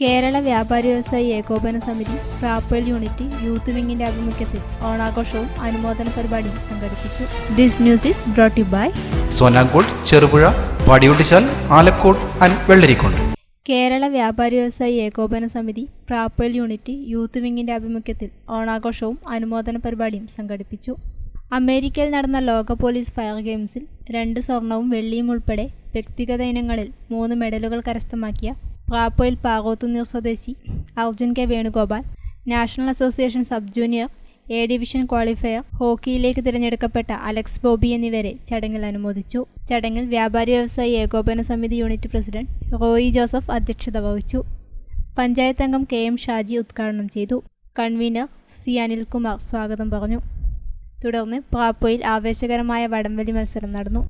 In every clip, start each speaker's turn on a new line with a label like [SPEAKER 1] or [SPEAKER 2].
[SPEAKER 1] കേരള വ്യാപാരി വ്യവസായി ഏകോപന സമിതി പ്രാപ്പൽ യൂണിറ്റ് യൂത്ത് വിങ്ങിന്റെ ആഭിമുഖ്യത്തിൽ ഓണാഘോഷവും അനുമോദന പരിപാടിയും സംഘടിപ്പിച്ചു. This news is brought to you
[SPEAKER 2] സോനാങ്കോട് Cherupuzha പാടിയൊട്ടിച്ചാൽ ആലക്കോട് ആൻഡ് വെള്ളരിക്കുണ്ട്
[SPEAKER 1] കേരള വ്യാപാരി വ്യവസായി ഏകോപന സമിതി പ്രാപ്പേൽ യൂണിറ്റ് യൂത്ത് വിങ്ങിന്റെ ആഭിമുഖ്യത്തിൽ ഓണാഘോഷവും അനുമോദന പരിപാടിയും സംഘടിപ്പിച്ചു. അമേരിക്കയിൽ നടന്ന ലോക പോലീസ് ഫയർ ഗെയിംസിൽ രണ്ട് സ്വർണവും വെള്ളിയും ഉൾപ്പെടെ വ്യക്തിഗത ഇനങ്ങളിൽ മൂന്ന് മെഡലുകൾ കരസ്ഥമാക്കിയ പ്രാപ്പോയിൽ പാകോത്തുനീർ സ്വദേശി. Arjun K Venugopal. National association sub junior A division qualifier ഹോക്കിയിലേക്ക് തിരഞ്ഞെടുക്കപ്പെട്ട അലക്സ് ബോബി എന്നിവരെ ചടങ്ങിൽ അനുമോദിച്ചു. ചടങ്ങിൽ വ്യാപാരി വ്യവസായി ഏകോപന സമിതി യൂണിറ്റ് പ്രസിഡന്റ് റോയി ജോസഫ് അധ്യക്ഷത വഹിച്ചു. പഞ്ചായത്ത് അംഗം കെ എം ഷാജി ഉദ്ഘാടനം ചെയ്തു. കൺവീനർ സി അനിൽകുമാർ സ്വാഗതം പറഞ്ഞു. തുടർന്ന് പ്രാപ്പോയിൽ ആവേശകരമായ വടംവലി മത്സരം നടന്നു.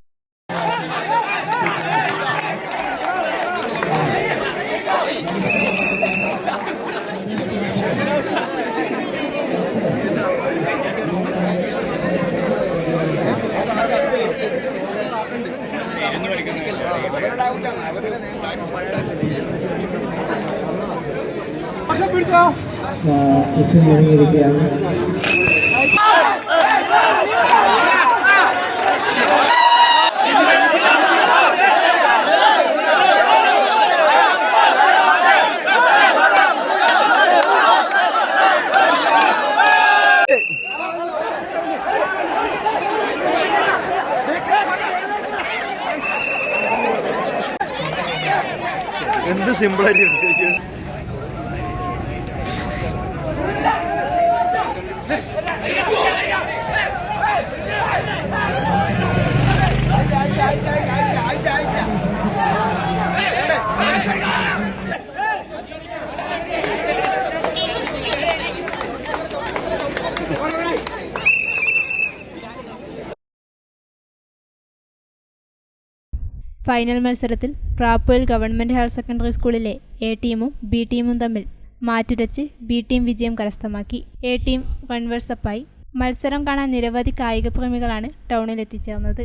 [SPEAKER 3] എത്തിയിരിക്കുകയാണ്
[SPEAKER 4] എന്ത് സിമ്പിൾ
[SPEAKER 1] ഫൈനൽ മത്സരത്തിൽ പ്രാപ്പോയിൽ ഗവൺമെന്റ് ഹയർ സെക്കൻഡറി സ്കൂളിലെ എ ടീമും ബി ടീമും തമ്മിൽ മാറ്റുരച്ച് ബി ടീം വിജയം കരസ്ഥമാക്കി. എ ടീം റൺവേഴ്സപ്പായി മത്സരം കാണാൻ നിരവധി കായിക പ്രേമികളാണ് ടൗണിൽ എത്തിച്ചേർന്നത്